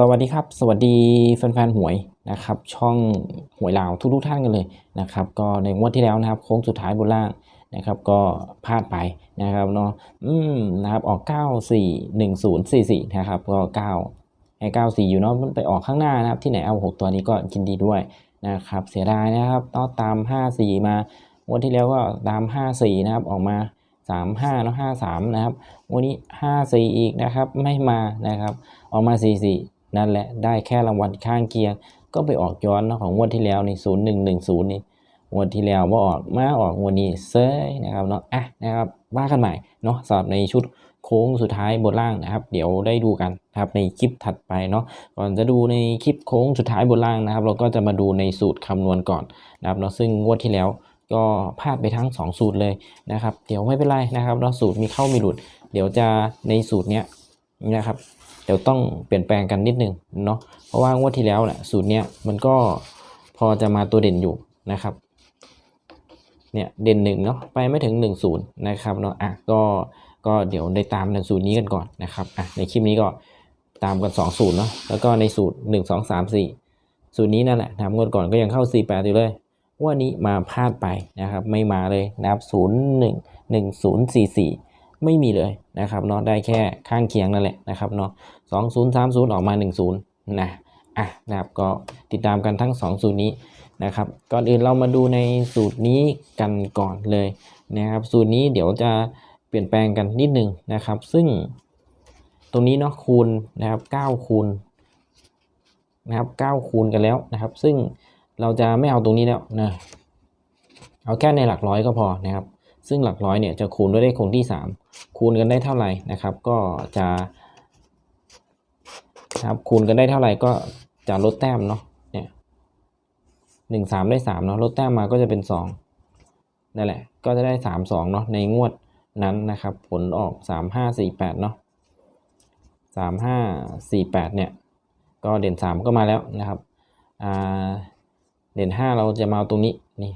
สวัสดีครับ สวัสดีแฟนๆหวยนะครับ ช่องหวยลาวทุกๆท่านกันเลยนะครับ ก็ในงวดที่แล้วนะครับโค้งสุดท้ายบนล่างนะครับ ก็พลาดไปนะครับเนาะอืมนะครับออก 9 4 1 0 4 4 นะครับ ก็ 9 ให้9 4อยู่เนาะมันไปออกข้างหน้านะครับที่ไหนเอา 6 ตัวนี้ก็ยินดีด้วยนะครับเสียดายนะครับต้องตาม 5 4 มางวดที่แล้วก็ตาม 5 4 นะครับออกมา 3 5แล้ว5 3 นะครับวันนี้ 5 4 อีกนะครับไม่มานะครับออกมา 4 4 นั่นแหละได้แค่รางวัลข้างเคียง ก็ไปออกย้อนเนาะของงวดที่แล้วนี่0 1 1 0 นี่งวดที่แล้วว่าออกมาออกงวดนี้เซยนะครับเนาะอะนะครับว่ากันใหม่เนาะสำหรับในชุด โค้งสุดท้ายบนล่างนะครับ เดี๋ยวได้ดูกันนะครับในคลิปถัดไปเนาะก่อนจะดูในคลิปโค้งสุดท้ายบนล่างนะครับ เราก็จะมาดูในสูตรคำนวณก่อนนะครับเนาะซึ่งงวดที่แล้วก็พลาดไปทั้ง 2 สูตรเลยนะครับ เดี๋ยวไม่เป็นไรนะครับเนาสูตรมีเข้ามีหลุด เดี๋ยวจะในสูตรเนี้ยนะครับ เดี๋ยวต้องเปลี่ยนแปลงกันนิดนึงเนาะเพราะว่างวดที่แล้วแหละสูตรเนี้ยมันก็พอจะมาตัวเด่นอยู่นะครับเนี่ยเด่นหนึ่งเนาะไปไม่ถึง1นศูนย์นะครับเนาะอะก็ก็เดี๋ยวได้ตามในสูตรนี้กันก่อนนะครับอะในคลิปนี้ก็ตามกัน 2 สูตรเนาะแล้วก็ในสูตร 1 2 3 4 สูตรนี้นั่นแหละนะครับงวดก่อนก็ยังเข้า 4 8 อยู่เลยว่านี้มาพลาดไปนะครับ ไม่มาเลยนะครับ0 1 1 0 4 4 ไม่มีเลยนะครับเนาะได้แค่ข้างเคียงนั่นแหละนะครับเนาะ2030 ออกมา 10นะอะนะครับก็ติดตามกันทั้ง 2 สูตรนี้นะครับก่อนอื่นเรามาดูในสูตรนี้กันก่อนเลยนะครับ สูตรนี้เดี๋ยวจะ เปลี่ยนแปลงกันนิดนึงนะครับ ซึ่งตรงนี้เนาะคูณนะครับ9คูณนะครับ9คูณกันแล้วนะครับ ซึ่งเราจะไม่เอาตรงนี้แล้วนะเอาแค่ในหลักร้อยก็พอนะครับ ซึ่งหลักร้อยเนี่ยจะคูณด้วยเลขคงที่ 3 คูณกันได้เท่าไหร่นะครับ ก็จะนะครับคูณกันได้เท่าไหร่ก็จะลดแต้มเนาะเนี่ยหนึ่งสามได้สามเนาะลดแต้มมาก็จะเป็นสองนั่นแหละ ก็จะได้สามสองเนาะในงวด นั้นนะครับ ผลออกสามห้าสี่แปดเนาะสามห้าสี่แปดเนี่ย ก็เด่นสามก็มาแล้วนะครับเด่นห้าเราจะมาเอาตรงนี้นี่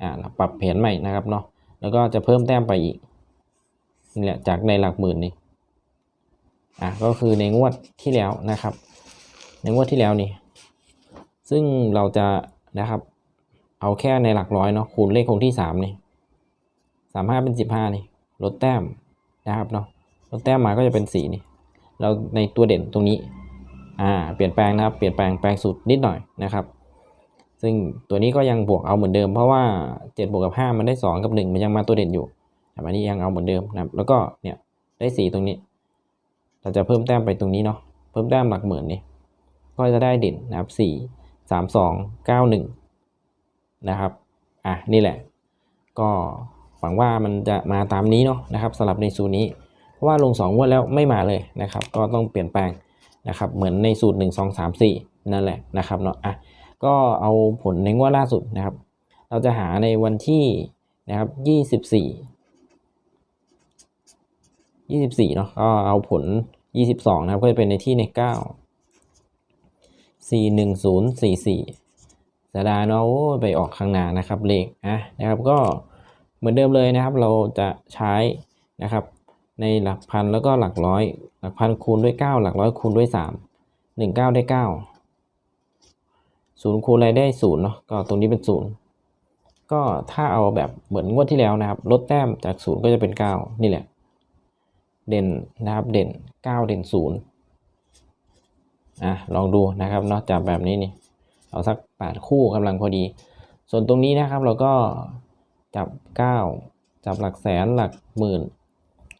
อ่าปรับแผนใหม่นะครับเนาะแล้วก็จะเพิ่มแต้มไปอีกนี่แหละจากในหลักหมื่นนี่อะก็คือในงวดที่แล้วนะครับ ในงวดที่แล้วนี่ ซึ่งเราจะนะครับ เอาแค่ในหลักร้อยเนาะคูณเลขคงที่สามนี่ สามห้าเป็นสิบห้านี่ลดแต้มนะครับเนาะลดแต้มมาก็จะเป็นสี่นี่เราในตัวเด่นตรงนี้อ่าเปลี่ยนแปลงนะครับเปลี่ยนแปลงแปลงสูตรนิดหน่อยนะครับ ซึ่งตัวนี้ก็ยังบวกเอาเหมือนเดิม เพราะว่าเจ็ดบวกกับห้ามันได้สองกับหนึ่งมันยังมาตัวเด่นอยู่อันนี้ยังเอาเหมือนเดิมนะครับ แล้วก็เนี่ยได้สีตรงนี้ เราจะเพิ่มแต้มไปตรงนี้เนาะเพิ่มแต้มหลักหมื่นนี่ก็จะได้เด่นนะครับสี่สามสองเก้าหนึ่งนะครับอะนี่แหละก็ หวังว่ามันจะมาตามนี้เนาะนะครับสำหรับในสูตรนี้ เพราะว่าลง2งวดแล้วไม่มาเลยนะครับ ก็ต้องเปลี่ยนแปลงนะครับ เหมือนในสูตร 1 2 3 4 นั่นแหละนะครับเนาะอะก็เอาผลในงวดล่าสุดนะครับ เราจะหาในวันที่นะครับ 24 24เนาะก็เอาผล 22 นะครับก็จะเป็นในที่ใน 9 4 1 0 4 4เสียดายเนาะไปออกข้างหน้านะครับเลขอะนะครับก็ เหมือนเดิมเลยนะครับ เราจะใช้นะครับในหลักพันแล้วก็หลักร้อย หลักพันคูณด้วย 9 หลักร้อยคูณด้วย 3 1 9 ได้9ศูนย์คูณอะไรได้ศูนย์เนาะก็ตรงนี้เป็นศูนย์ก็ถ้าเอาแบบเหมือนงวดที่แล้วนะครับ ลดแต้มจากศูนย์ก็จะเป็น 9 นี่แหละ เด่นนะครับเด่น 9 เด่นศูนย์อะลองดูนะครับเนาะจับแบบนี้นี่เอาสักแปดคู่กำลังพอดี ส่วนตรงนี้นะครับเราก็ จับเก้าจับหลักแสนหลักหมื่น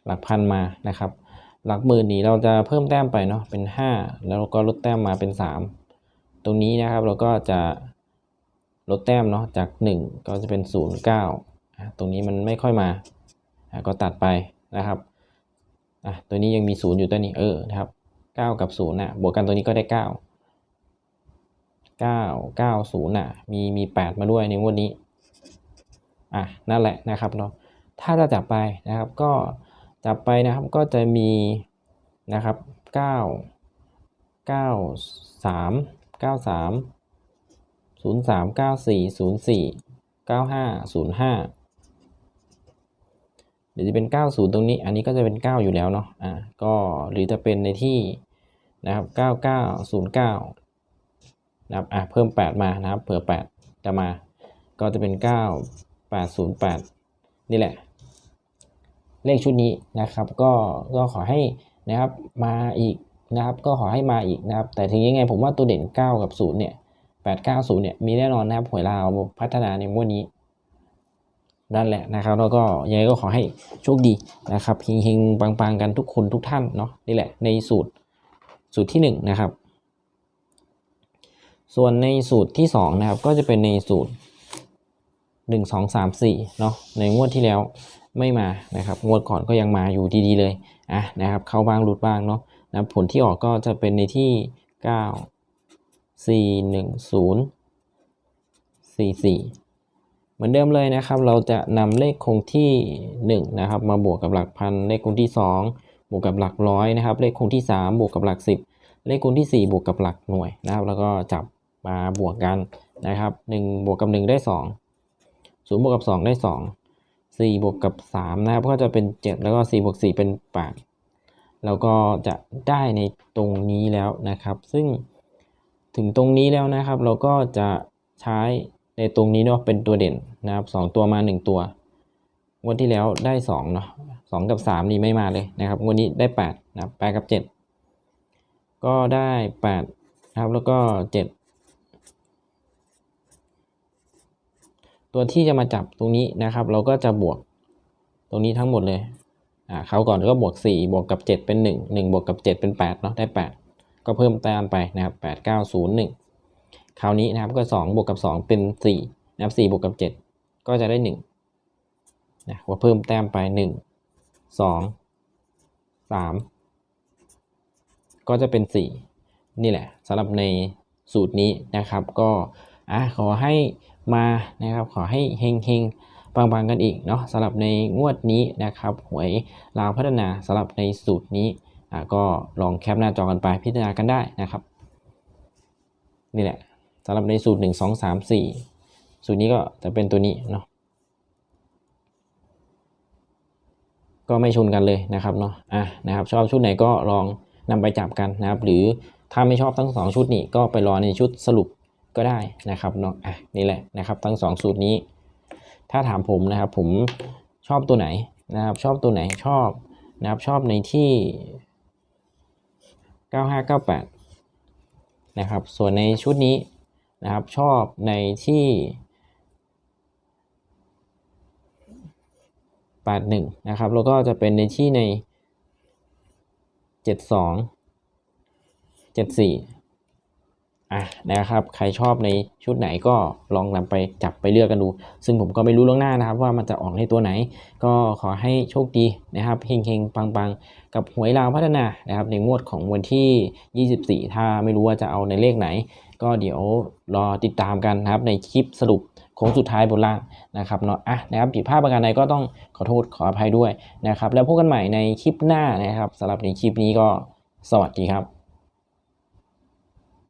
หลักพันมานะครับ หลักหมื่นนี้เราจะเพิ่มแต้มไปเนาะเป็นห้าแล้วก็ลดแต้มมาเป็นสามตรงนี้นะครับเราก็จะลดแต้มเนาะจากหนึ่งก็จะเป็นศูนย์เก้าตรงนี้มันไม่ค่อยมา ก็ตัดไปนะครับอะตัวนี้ยังมีศูนย์อยู่ตัวนี้เออนะครับเก้ากับศูนย์น่ะบวกกันตัวนี้ก็ได้เก้าเก้าเก้าศูนย์น่ะมีมีแปดมาด้วยในงวดนี้ อะนั่นแหละนะครับเนาะถ้าจะจับไปนะครับก็จับไปนะครับก็จะมีนะครับเก้าเก้าสามเก้าสามศูนย์สามเก้าสี่ศูนย์สี่เก้าห้าศูนย์ห้าหรือจะเป็นเก้าศูนย์ตรงนี้ อันนี้ก็จะเป็นเก้าอยู่แล้วเนาะอ่าก็หรือจะเป็นในที่นะครับเก้าเก้าศูนย์เก้านะครับอะเพิ่มแปดมานะครับเผื่อแปดจะมาก็จะเป็นเก้าแปดศูนย์แปดนี่แหละ เลขชุดนี้นะครับ ก็ก็ขอให้นะครับมาอีกนะครับ ก็ขอให้มาอีกนะครับ แต่ถึงยังไงผมว่าตัวเด่น 9 กับ 0 เนี่ย 8 9 0 เนี่ย มีแน่นอนนะครับหวยลาวพัฒนาในงวดนี้นั่นแหละนะครับแล้วก็ยังไงก็ขอให้โชคดีนะครับเฮงๆปังๆกันทุกคนทุกท่านเนาะนี่แหละในสูตรสูตรที่1นะครับ ส่วนในสูตรที่2นะครับก็จะเป็นในสูตร 1 2 3 4เนาะในงวดที่แล้วไม่มานะครับงวดก่อนก็ยังมาอยู่ดีๆเลยอะนะครับเข้าบ้างหลุดบ้างเนาะนะผลที่ออกก็จะเป็นในที่ 9 4 1 0 4 4 เหมือนเดิมเลยนะครับ เราจะนำเลขคงที่ 1 นะครับ มาบวกกับหลักพันเลขคงที่ 2 บวกกับหลักร้อยนะครับ เลขคงที่ 3 บวกกับหลัก 10 เลขคูณที่ 4 บวกกับหลักหน่วยนะครับ แล้วก็จับมาบวกกันนะครับ 1 บวกกับ 1 ได้ 2 0บวกกับ2ได้2 4บวกกับ3นะครับก็จะเป็น7แล้วก็4บวก4เป็น8แล้วก็จะได้ในตรงนี้แล้วนะครับ ซึ่งถึงตรงนี้แล้วนะครับ เราก็จะใช้ในตรงนี้เนาะเป็นตัวเด่นนะครับสองตัวมา 1 ตัวงวดที่แล้วได้2เนาะ2กับ 3 นี่ไม่มาเลยนะครับงวดนี้ได้8นะครับ8กับ 7 ก็ได้8นะครับแล้วก็ 7 ตัวที่จะมาจับตรงนี้นะครับ เราก็จะบวกตรงนี้ทั้งหมดเลยอ่าเขาก่อนก็บวก 4 บวกกับ 7 เป็น 1 1 บวกกับ 7 เป็น8เนาะได้ 8 ก็เพิ่มแต้มไปนะครับ8 9 0 1 คราวนี้นะครับก็ 2 บวกกับ 2 เป็น4นะครับ4บวกกับ 7 ก็จะได้1นะว่าเพิ่มแต้มไป 1 2 3 ก็จะเป็น 4 นี่แหละสำหรับในสูตรนี้นะครับ ก็อะขอให้ มานะครับขอให้เฮงเฮงๆปังๆกันอีกเนาะสำหรับในงวดนี้นะครับหวยลาวพัฒนาสำหรับในสูตรนี้ก็ลองแคปหน้าจอกันไปพิจารณากันได้นะครับ นี่แหละสำหรับในสูตร 1 2 3 4 สูตรนี้ก็จะเป็นตัวนี้เนาะก็ไม่ชนกันเลยนะครับเนาะอะนะครับชอบชุดไหนก็ลองนำไปจับกันนะครับ หรือถ้าไม่ชอบทั้งสองชุดนี้ก็ไปรอในชุดสรุป ก็ได้นะครับเนาะอะนี่แหละนะครับ ทั้งสองสูตรนี้ ถ้าถามผมนะครับ ผมชอบตัวไหนนะครับ ชอบตัวไหนชอบนะครับ ชอบในที่ 9598 นะครับ ส่วนในชุดนี้นะครับ ชอบในที่ 81 นะครับ แล้วก็จะเป็นในที่ใน 72 74 อะนะครับ ใครชอบในชุดไหนก็ลองนำไปจับไปเลือกกันดู ซึ่งผมก็ไม่รู้ล่วงหน้านะครับ ว่ามันจะออกในตัวไหน ก็ขอให้โชคดีนะครับเฮงๆปังๆ กับหวยลาวพัฒนานะครับ ในงวดของวันที่ 24 ถ้าไม่รู้ว่าจะเอาในเลขไหน ก็เดี๋ยวรอติดตามกันนะครับในคลิปสรุปโค้งสุดท้ายบนล่างนะครับเนาะอะนะครับผิดพลาดประการใดก็ต้องขอโทษขออภัยด้วยนะครับ แล้วพบกันใหม่ในคลิปหน้านะครับสำหรับในคลิปนี้ก็สวัสดีครับ